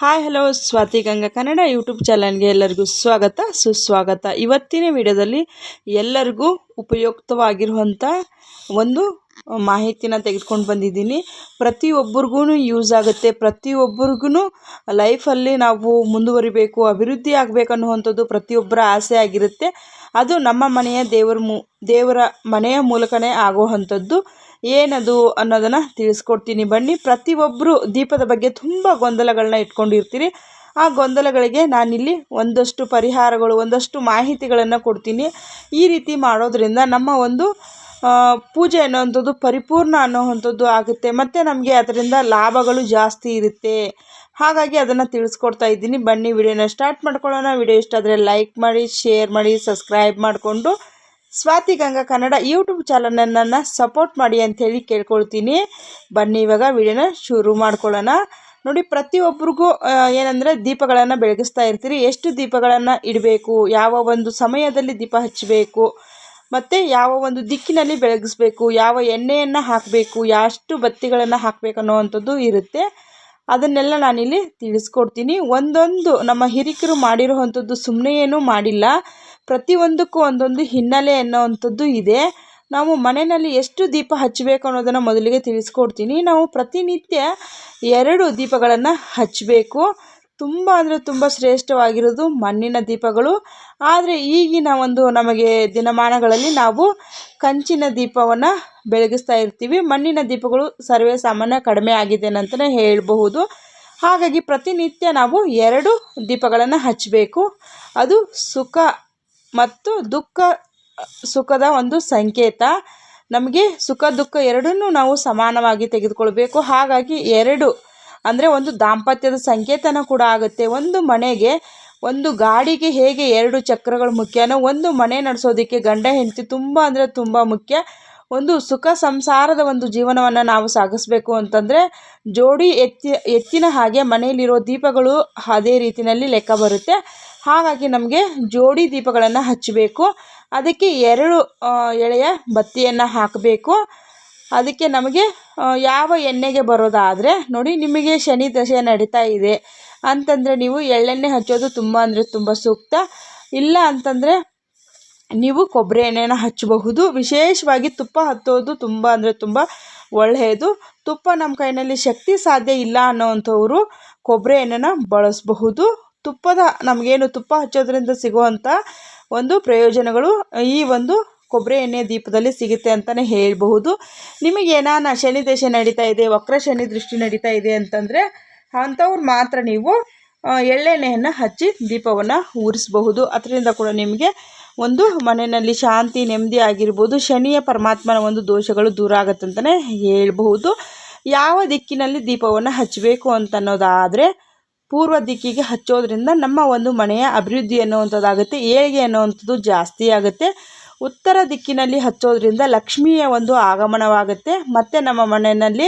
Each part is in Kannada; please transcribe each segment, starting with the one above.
Hi hello Swathi Ganga Kannada YouTube ಚಾನಲ್ಗೆ ಎಲ್ಲರಿಗೂ ಸ್ವಾಗತ, ಸುಸ್ವಾಗತ. ಇವತ್ತಿನ ವಿಡಿಯೋದಲ್ಲಿ ಎಲ್ಲರಿಗೂ ಉಪಯುಕ್ತವಾಗಿರುವಂಥ ಒಂದು ಮಾಹಿತಿನ ತೆಗೆದುಕೊಂಡು ಬಂದಿದ್ದೀನಿ. ಪ್ರತಿಯೊಬ್ಬರಿಗೂ ಯೂಸ್ ಆಗುತ್ತೆ. ಪ್ರತಿಯೊಬ್ಬರಿಗೂ ಲೈಫಲ್ಲಿ ನಾವು ಮುಂದುವರಿಬೇಕು, ಅಭಿವೃದ್ಧಿ ಆಗಬೇಕು ಅನ್ನುವಂಥದ್ದು ಪ್ರತಿಯೊಬ್ಬರ ಆಸೆ ಆಗಿರುತ್ತೆ. ಅದು ನಮ್ಮ ಮನೆಯ ದೇವರ ಮೂ, ದೇವರ ಮನೆಯ ಮೂಲಕನೇ ಆಗುವಂಥದ್ದು ಏನದು ಅನ್ನೋದನ್ನು ತಿಳಿಸ್ಕೊಡ್ತೀನಿ. ಬನ್ನಿ ಪ್ರತಿಯೊಬ್ಬರು ದೀಪದ ಬಗ್ಗೆ ತುಂಬ ಗೊಂದಲಗಳನ್ನ ಇಟ್ಕೊಂಡಿರ್ತೀರಿ. ಆ ಗೊಂದಲಗಳಿಗೆ ನಾನಿಲ್ಲಿ ಒಂದಷ್ಟು ಪರಿಹಾರಗಳು, ಒಂದಷ್ಟು ಮಾಹಿತಿಗಳನ್ನು ಕೊಡ್ತೀನಿ. ಈ ರೀತಿ ಮಾಡೋದ್ರಿಂದ ನಮ್ಮ ಒಂದು ಪೂಜೆ ಅನ್ನೋವಂಥದ್ದು ಪರಿಪೂರ್ಣ ಅನ್ನೋವಂಥದ್ದು ಆಗುತ್ತೆ. ಮತ್ತು ನಮಗೆ ಅದರಿಂದ ಲಾಭಗಳು ಜಾಸ್ತಿ ಇರುತ್ತೆ. ಹಾಗಾಗಿ ಅದನ್ನು ತಿಳಿಸ್ಕೊಡ್ತಾ ಇದ್ದೀನಿ. ಬನ್ನಿ ವಿಡಿಯೋನ ಸ್ಟಾರ್ಟ್ ಮಾಡ್ಕೊಳ್ಳೋಣ. ವಿಡಿಯೋ ಇಷ್ಟ ಆದರೆ ಲೈಕ್ ಮಾಡಿ ಶೇರ್ ಮಾಡಿ ಸಬ್ಸ್ಕ್ರೈಬ್ ಮಾಡಿಕೊಂಡು ಸ್ವಾತಿ ಗಂಗಾ ಕನ್ನಡ ಯೂಟ್ಯೂಬ್ ಚಾನಲನ್ನು ಸಪೋರ್ಟ್ ಮಾಡಿ ಅಂಥೇಳಿ ಕೇಳ್ಕೊಳ್ತೀನಿ. ಬನ್ನಿ ಇವಾಗ ವಿಡಿಯೋನ ಶುರು ಮಾಡ್ಕೊಳ್ಳೋಣ. ನೋಡಿ ಪ್ರತಿಯೊಬ್ಬರಿಗೂ ಏನಂದರೆ ದೀಪಗಳನ್ನು ಬೆಳಗಿಸ್ತಾ ಇರ್ತೀರಿ. ಎಷ್ಟು ದೀಪಗಳನ್ನು ಇಡಬೇಕು? ಯಾವ ಒಂದು ಸಮಯದಲ್ಲಿ ದೀಪ ಹಚ್ಚಬೇಕು? ಮತ್ತು ಯಾವ ಒಂದು ದಿಕ್ಕಿನಲ್ಲಿ ಬೆಳಗಿಸ್ಬೇಕು? ಯಾವ ಎಣ್ಣೆಯನ್ನು ಹಾಕಬೇಕು? ಎಷ್ಟು ಬತ್ತಿಗಳನ್ನು ಹಾಕಬೇಕು ಅನ್ನೋವಂಥದ್ದು ಇರುತ್ತೆ. ಅದನ್ನೆಲ್ಲ ನಾನಿಲ್ಲಿ ತಿಳಿಸ್ಕೊಡ್ತೀನಿ. ಒಂದೊಂದು ನಮ್ಮ ಹಿರಿಕರು ಮಾಡಿರುವಂಥದ್ದು ಸುಮ್ಮನೆ ಏನೂ ಮಾಡಿಲ್ಲ. ಪ್ರತಿಯೊಂದಕ್ಕೂ ಒಂದೊಂದು ಹಿನ್ನೆಲೆ ಅನ್ನೋವಂಥದ್ದು ಇದೆ. ನಾವು ಮನೆಯಲ್ಲಿ ಎಷ್ಟು ದೀಪ ಹಚ್ಚಬೇಕು ಅನ್ನೋದನ್ನು ಮೊದಲಿಗೆ ತಿಳಿಸ್ಕೊಡ್ತೀನಿ. ನಾವು ಪ್ರತಿನಿತ್ಯ ಎರಡು ದೀಪಗಳನ್ನು ಹಚ್ಚಬೇಕು. ತುಂಬ ಅಂದರೆ ತುಂಬ ಶ್ರೇಷ್ಠವಾಗಿರೋದು ಮಣ್ಣಿನ ದೀಪಗಳು. ಆದರೆ ಈಗಿನ ಒಂದು ನಮಗೆ ದಿನಮಾನಗಳಲ್ಲಿ ನಾವು ಕಂಚಿನ ದೀಪವನ್ನು ಬೆಳಗಿಸ್ತಾ ಇರ್ತೀವಿ. ಮಣ್ಣಿನ ದೀಪಗಳು ಸರ್ವೇ ಸಾಮಾನ್ಯ ಕಡಿಮೆ ಆಗಿದೆ ಅಂತಲೇ ಹೇಳಬಹುದು. ಹಾಗಾಗಿ ಪ್ರತಿನಿತ್ಯ ನಾವು ಎರಡು ದೀಪಗಳನ್ನು ಹಚ್ಚಬೇಕು ಅದು ಸುಖ ಮತ್ತು ದುಃಖ, ಸುಖದ ಒಂದು ಸಂಕೇತ. ನಮಗೆ ಸುಖ, ದುಃಖ ಎರಡನ್ನೂ ನಾವು ಸಮಾನವಾಗಿ ತೆಗೆದುಕೊಳ್ಬೇಕು. ಹಾಗಾಗಿ ಎರಡು ಅಂದರೆ ಒಂದು ದಾಂಪತ್ಯದ ಸಂಕೇತನ ಕೂಡ ಆಗುತ್ತೆ. ಒಂದು ಮನೆಗೆ, ಒಂದು ಗಾಡಿಗೆ ಹೇಗೆ ಎರಡು ಚಕ್ರಗಳು ಮುಖ್ಯನೋ ಒಂದು ಮನೆ ನಡೆಸೋದಕ್ಕೆ ಗಂಡ ಹೆಂಡತಿ ತುಂಬ ಅಂದರೆ ತುಂಬ ಮುಖ್ಯ. ಒಂದು ಸುಖ ಸಂಸಾರದ ಒಂದು ಜೀವನವನ್ನು ನಾವು ಸಾಗಿಸ್ಬೇಕು ಅಂತಂದರೆ ಜೋಡಿ ಎತ್ತಿ, ಎತ್ತಿನ ಹಾಗೆ ಮನೆಯಲ್ಲಿರೋ ದೀಪಗಳು ಅದೇ ರೀತಿಯಲ್ಲಿ ಲೆಕ್ಕ ಬರುತ್ತೆ. ಹಾಗಾಗಿ ನಮಗೆ ಜೋಡಿ ದೀಪಗಳನ್ನು ಹಚ್ಚಬೇಕು. ಅದಕ್ಕೆ ಎರಡು ಎಳೆಯ ಬತ್ತಿಯನ್ನು ಹಾಕಬೇಕು. ಅದಕ್ಕೆ ನಮಗೆ ಯಾವ ಎಣ್ಣೆಗೆ ಬರೋದಾದರೆ, ನೋಡಿ ನಿಮಗೆ ಶನಿ ದಶೆ ನಡೀತಾ ಇದೆ. ಅಂತಂದರೆ ನೀವು ಎಳ್ಳೆಣ್ಣೆ ಹಚ್ಚೋದು ತುಂಬ ಅಂದರೆ ತುಂಬ ಸೂಕ್ತ. ಇಲ್ಲ ಅಂತಂದರೆ ನೀವು ಕೊಬ್ಬರಿ ಎಣ್ಣೆನ ಹಚ್ಚಬಹುದು. ವಿಶೇಷವಾಗಿ ತುಪ್ಪ ಹತ್ತೋದು ತುಂಬ ಅಂದರೆ ತುಂಬ ಒಳ್ಳೆಯದು. ತುಪ್ಪ ನಮ್ಮ ಕೈನಲ್ಲಿ ಶಕ್ತಿ ಸಾಧ್ಯ ಇಲ್ಲ ಅನ್ನೋವಂಥವ್ರು ಕೊಬ್ಬರಿ ಎಣ್ಣೆನ ಬಳಸಬಹುದು. ತುಪ್ಪದ ನಮಗೇನು ತುಪ್ಪ ಹಚ್ಚೋದ್ರಿಂದ ಸಿಗುವಂಥ ಒಂದು ಪ್ರಯೋಜನಗಳು ಈ ಒಂದು ಕೊಬ್ಬರಿ ಎಣ್ಣೆ ದೀಪದಲ್ಲಿ ಸಿಗುತ್ತೆ ಅಂತಲೇ ಹೇಳಬಹುದು. ನಿಮಗೆ ಏನಾನ ಶನಿ ದೇಶ ನಡೀತಾ ಇದೆ, ವಕ್ರ ಶನಿ ದೃಷ್ಟಿ ನಡೀತಾ ಇದೆ ಅಂತಂದರೆ ಅಂಥವ್ರು ಮಾತ್ರ ನೀವು ಎಳ್ಳೆಣ್ಣೆಯನ್ನು ಹಚ್ಚಿ ದೀಪವನ್ನು ಉರಿಸಬಹುದು ಅದರಿಂದ ಕೂಡ ನಿಮಗೆ ಒಂದು ಮನೆಯಲ್ಲಿ ಶಾಂತಿ, ನೆಮ್ಮದಿ ಆಗಿರ್ಬೋದು. ಶನಿಯ ಪರಮಾತ್ಮನ ಒಂದು ದೋಷಗಳು ದೂರ ಆಗುತ್ತೆ ಅಂತಲೇ ಹೇಳಬಹುದು. ಯಾವ ದಿಕ್ಕಿನಲ್ಲಿ ದೀಪವನ್ನು ಹಚ್ಚಬೇಕು ಅಂತ ಅನ್ನೋದಾದರೆ ಪೂರ್ವ ದಿಕ್ಕಿಗೆ ಹಚ್ಚೋದ್ರಿಂದ ನಮ್ಮ ಒಂದು ಮನೆಯ ಅಭಿವೃದ್ಧಿ ಅನ್ನುವಂಥದ್ದಾಗುತ್ತೆ, ಏಳಿಗೆ ಅನ್ನುವಂಥದ್ದು ಜಾಸ್ತಿ ಆಗುತ್ತೆ. ಉತ್ತರ ದಿಕ್ಕಿನಲ್ಲಿ ಹಚ್ಚೋದ್ರಿಂದ ಲಕ್ಷ್ಮಿಯ ಒಂದು ಆಗಮನವಾಗುತ್ತೆ. ಮತ್ತು ನಮ್ಮ ಮನೆಯಲ್ಲಿ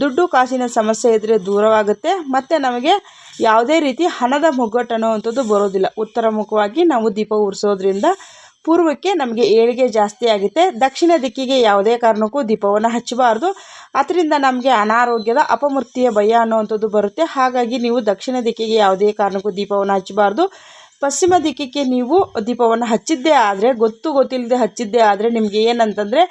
ದುಡ್ಡು ಕಾಸಿನ ಸಮಸ್ಯೆ ಇದ್ದರೆ ದೂರವಾಗುತ್ತೆ. ಮತ್ತು ನಮಗೆ ಯಾವುದೇ ರೀತಿ ಹಣದ ಮುಗ್ಗಟ್ಟು ಅನ್ನುವಂಥದ್ದು ಬರೋದಿಲ್ಲ. ಉತ್ತರ ಮುಖವಾಗಿ ನಾವು ದೀಪ ಉರಿಸೋದ್ರಿಂದ ಪೂರ್ವಕ್ಕೆ ನಮಗೆ ಏಳಿಗೆ ಜಾಸ್ತಿ ಆಗುತ್ತೆ. ದಕ್ಷಿಣ ದಿಕ್ಕಿಗೆ ಯಾವುದೇ ಕಾರಣಕ್ಕೂ ದೀಪವನ್ನು ಹಚ್ಚಬಾರ್ದು. ಅದರಿಂದ ನಮಗೆ ಅನಾರೋಗ್ಯದ ಅಪಮೃತ್ಯ ಭಯ ಅನ್ನೋವಂಥದ್ದು ಬರುತ್ತೆ. ಹಾಗಾಗಿ ನೀವು ದಕ್ಷಿಣ ದಿಕ್ಕಿಗೆ ಯಾವುದೇ ಕಾರಣಕ್ಕೂ ದೀಪವನ್ನು ಹಚ್ಚಬಾರ್ದು. ಪಶ್ಚಿಮ ದಿಕ್ಕಿಗೆ ನೀವು ದೀಪವನ್ನು ಹಚ್ಚಿದ್ದೇ ಆದರೆ, ಗೊತ್ತು ಗೊತ್ತಿಲ್ಲದೆ ಹಚ್ಚಿದ್ದೇ ಆದರೆ ನಿಮಗೆ ಏನಂತಂದರೆ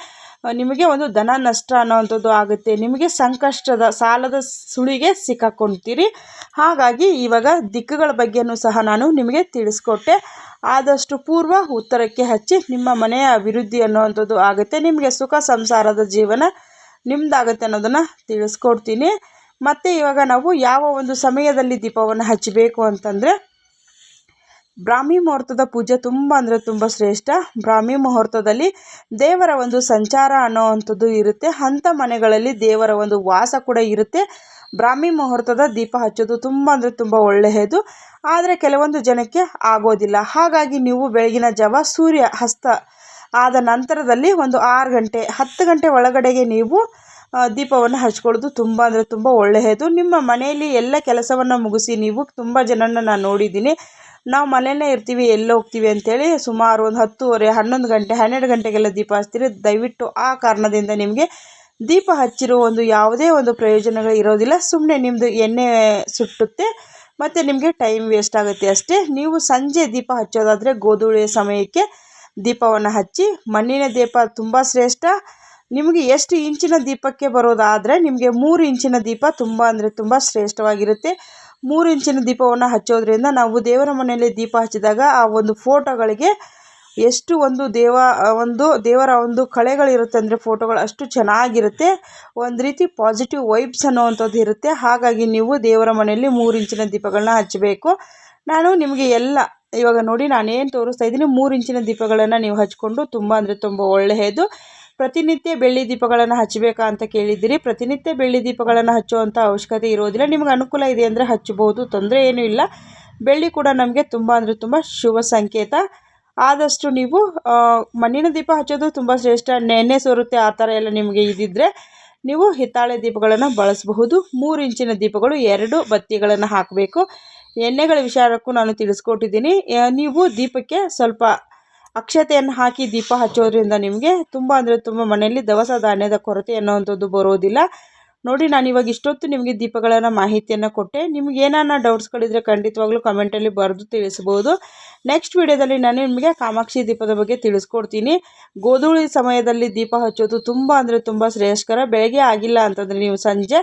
ನಿಮಗೆ ಒಂದು ಧನ ನಷ್ಟ ಅನ್ನೋವಂಥದ್ದು ಆಗುತ್ತೆ. ನಿಮಗೆ ಸಂಕಷ್ಟದ, ಸಾಲದ ಸುಳಿಗೆ ಸಿಕ್ಕಾಕೊಳ್ತೀರಿ ಹಾಗಾಗಿ ಇವಾಗ ದಿಕ್ಕುಗಳ ಬಗ್ಗೆಯೂ ಸಹ ನಾನು ನಿಮಗೆ ತಿಳಿಸ್ಕೊಟ್ಟೆ. ಆದಷ್ಟು ಪೂರ್ವ ಉತ್ತರಕ್ಕೆ ಹಚ್ಚಿ ನಿಮ್ಮ ಮನೆಯ ಅಭಿವೃದ್ಧಿ ಅನ್ನುವಂಥದ್ದು ಆಗುತ್ತೆ. ನಿಮಗೆ ಸುಖ ಸಂಸಾರದ ಜೀವನ ನಿಮ್ಮದಾಗುತ್ತೆ ಅನ್ನೋದನ್ನು ತಿಳಿಸ್ಕೊಡ್ತೀನಿ. ಮತ್ತು ಇವಾಗ ನಾವು ಯಾವ ಒಂದು ಸಮಯದಲ್ಲಿ ದೀಪವನ್ನು ಹಚ್ಚಬೇಕು ಅಂತಂದರೆ ಬ್ರಾಹ್ಮಿ ಮುಹೂರ್ತದ ಪೂಜೆ ತುಂಬ ಅಂದರೆ ತುಂಬ ಶ್ರೇಷ್ಠ. ಬ್ರಾಹ್ಮಿ ಮುಹೂರ್ತದಲ್ಲಿ ದೇವರ ಒಂದು ಸಂಚಾರ ಅನ್ನೋವಂಥದ್ದು ಇರುತ್ತೆ. ಅಂಥ ಮನೆಗಳಲ್ಲಿ ದೇವರ ಒಂದು ವಾಸ ಕೂಡ ಇರುತ್ತೆ. ಬ್ರಾಹ್ಮಿ ಮುಹೂರ್ತದ ದೀಪ ಹಚ್ಚೋದು ತುಂಬ ಅಂದರೆ ತುಂಬ ಒಳ್ಳೆಯದು. ಆದರೆ ಕೆಲವೊಂದು ಜನಕ್ಕೆ ಆಗೋದಿಲ್ಲ. ಹಾಗಾಗಿ ನೀವು ಬೆಳಗಿನ ಜಾವ ಸೂರ್ಯ ಹಸ್ತ ಆದ ನಂತರದಲ್ಲಿ ಒಂದು ಆರು ಗಂಟೆ, ಹತ್ತು ಗಂಟೆ ಒಳಗಡೆಗೆ ನೀವು ದೀಪವನ್ನು ಹಚ್ಕೊಳ್ಳೋದು ತುಂಬ ಅಂದರೆ ತುಂಬ ಒಳ್ಳೆಯದು. ನಿಮ್ಮ ಮನೆಯಲ್ಲಿ ಎಲ್ಲ ಕೆಲಸವನ್ನು ಮುಗಿಸಿ ನೀವು ತುಂಬ ಜನನ ನಾನು ನೋಡಿದ್ದೀನಿ. ನಾವು ಮನೆಯಲ್ಲೇ ಇರ್ತೀವಿ, ಎಲ್ಲಿ ಹೋಗ್ತೀವಿ ಅಂಥೇಳಿ ಸುಮಾರು ಒಂದು ಹತ್ತುವರೆ, ಹನ್ನೊಂದು ಗಂಟೆ, ಹನ್ನೆರಡು ಗಂಟೆಗೆಲ್ಲ ದೀಪ ಹಚ್ತೀರಿ. ದಯವಿಟ್ಟು ಆ ಕಾರಣದಿಂದ ನಿಮಗೆ ದೀಪ ಹಚ್ಚಿರೋ ಒಂದು ಯಾವುದೇ ಒಂದು ಪ್ರಯೋಜನಗಳು ಇರೋದಿಲ್ಲ. ಸುಮ್ಮನೆ ನಿಮ್ಮದು ಎಣ್ಣೆ ಸುಟ್ಟುತ್ತೆ, ಮತ್ತು ನಿಮಗೆ ಟೈಮ್ ವೇಸ್ಟ್ ಆಗುತ್ತೆ ಅಷ್ಟೇ. ನೀವು ಸಂಜೆ ದೀಪ ಹಚ್ಚೋದಾದರೆ ಗೋಧೂಳಿಯ ಸಮಯಕ್ಕೆ ದೀಪವನ್ನು ಹಚ್ಚಿ, ಮಣ್ಣಿನ ದೀಪ ತುಂಬ ಶ್ರೇಷ್ಠ. ನಿಮಗೆ ಎಷ್ಟು ಇಂಚಿನ ದೀಪಕ್ಕೆ ಬರೋದಾದರೆ ನಿಮಗೆ ಮೂರು ಇಂಚಿನ ದೀಪ ತುಂಬ ಅಂದರೆ ತುಂಬ ಶ್ರೇಷ್ಠವಾಗಿರುತ್ತೆ. ಮೂರು ಇಂಚಿನ ದೀಪವನ್ನು ಹಚ್ಚೋದ್ರಿಂದ ನಾವು ದೇವರ ಮನೆಯಲ್ಲಿ ದೀಪ ಹಚ್ಚಿದಾಗ ಆ ಒಂದು ಫೋಟೋಗಳಿಗೆ ಎಷ್ಟು ಒಂದು ದೇವ, ಒಂದು ದೇವರ ಒಂದು ಕಳೆಗಳಿರುತ್ತೆ ಅಂದರೆ ಫೋಟೋಗಳು ಅಷ್ಟು ಚೆನ್ನಾಗಿರುತ್ತೆ. ಒಂದು ರೀತಿ ಪಾಸಿಟಿವ್ ವೈಬ್ಸ್ ಅನ್ನುವಂಥದ್ದು ಇರುತ್ತೆ. ಹಾಗಾಗಿ ನೀವು ದೇವರ ಮನೆಯಲ್ಲಿ ಮೂರು ಇಂಚಿನ ದೀಪಗಳನ್ನ ಹಚ್ಚಬೇಕು. ನಾನು ನಿಮಗೆ ಎಲ್ಲ, ಇವಾಗ ನೋಡಿ ನಾನೇನು ತೋರಿಸ್ತಾ ಇದ್ದೀನಿ, ಮೂರು ಇಂಚಿನ ದೀಪಗಳನ್ನು ನೀವು ಹಚ್ಕೊಂಡು ತುಂಬ ಅಂದರೆ ತುಂಬ ಒಳ್ಳೆಯದು. ಪ್ರತಿನಿತ್ಯ ಬೆಳ್ಳಿ ದೀಪಗಳನ್ನು ಹಚ್ಚಬೇಕಾ ಅಂತ ಕೇಳಿದ್ದೀರಿ. ಪ್ರತಿನಿತ್ಯ ಬೆಳ್ಳಿ ದೀಪಗಳನ್ನು ಹಚ್ಚುವಂಥ ಅವಶ್ಯಕತೆ ಇರೋದಿಲ್ಲ. ನಿಮ್ಗೆ ಅನುಕೂಲ ಇದೆ ಅಂದರೆ ಹಚ್ಚಬಹುದು, ತೊಂದರೆ ಏನೂ ಇಲ್ಲ. ಬೆಳ್ಳಿ ಕೂಡ ನಮಗೆ ತುಂಬ ಅಂದರೆ ತುಂಬ ಶುಭ ಸಂಕೇತ. ಆದಷ್ಟು ನೀವು ಮಣ್ಣಿನ ದೀಪ ಹಚ್ಚೋದು ತುಂಬ ಶ್ರೇಷ್ಠ. ನೆನೆ ಸೋರುತ್ತೆ, ಆ ಥರ ಎಲ್ಲ ನಿಮಗೆ ಇದ್ದಿದ್ದರೆ ನೀವು ಹಿತ್ತಾಳೆ ದೀಪಗಳನ್ನು ಬಳಸಬಹುದು. ಮೂರು ಇಂಚಿನ ದೀಪಗಳು, ಎರಡು ಬತ್ತಿಗಳನ್ನು ಹಾಕಬೇಕು. ಎಣ್ಣೆಗಳ ವಿಚಾರಕ್ಕೂ ನಾನು ತಿಳಿಸ್ಕೊಟ್ಟಿದ್ದೀನಿ. ನೀವು ದೀಪಕ್ಕೆ ಸ್ವಲ್ಪ ಅಕ್ಷತೆಯನ್ನು ಹಾಕಿ ದೀಪ ಹಚ್ಚೋದ್ರಿಂದ ನಿಮಗೆ ತುಂಬ ಅಂದರೆ ತುಂಬ ಮನೆಯಲ್ಲಿ ದವಸ ಧಾನ್ಯದ ಕೊರತೆ ಅನ್ನೋವಂಥದ್ದು ಬರೋದಿಲ್ಲ. ನೋಡಿ, ನಾನು ಇವಾಗ ಇಷ್ಟೊತ್ತು ನಿಮಗೆ ದೀಪಗಳನ್ನು ಮಾಹಿತಿಯನ್ನು ಕೊಟ್ಟೆ. ನಿಮ್ಗೆ ಏನಾನ ಡೌಟ್ಸ್ಗಳಿದ್ರೆ ಖಂಡಿತವಾಗ್ಲೂ ಕಮೆಂಟಲ್ಲಿ ಬರೆದು ತಿಳಿಸ್ಬೋದು. ನೆಕ್ಸ್ಟ್ ವಿಡಿಯೋದಲ್ಲಿ ನಾನು ನಿಮಗೆ ಕಾಮಾಕ್ಷಿ ದೀಪದ ಬಗ್ಗೆ ತಿಳಿಸ್ಕೊಡ್ತೀನಿ. ಗೋಧೂಳಿ ಸಮಯದಲ್ಲಿ ದೀಪ ಹಚ್ಚೋದು ತುಂಬ ಅಂದರೆ ತುಂಬ ಶ್ರೇಯಸ್ಕರ. ಬೆಳಗ್ಗೆ ಆಗಿಲ್ಲ ಅಂತಂದರೆ ನೀವು ಸಂಜೆ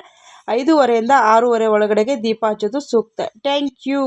ಐದೂವರೆಯಿಂದ ಆರೂವರೆ ಒಳಗಡೆಗೆ ದೀಪ ಹಚ್ಚೋದು ಸೂಕ್ತ. Thank you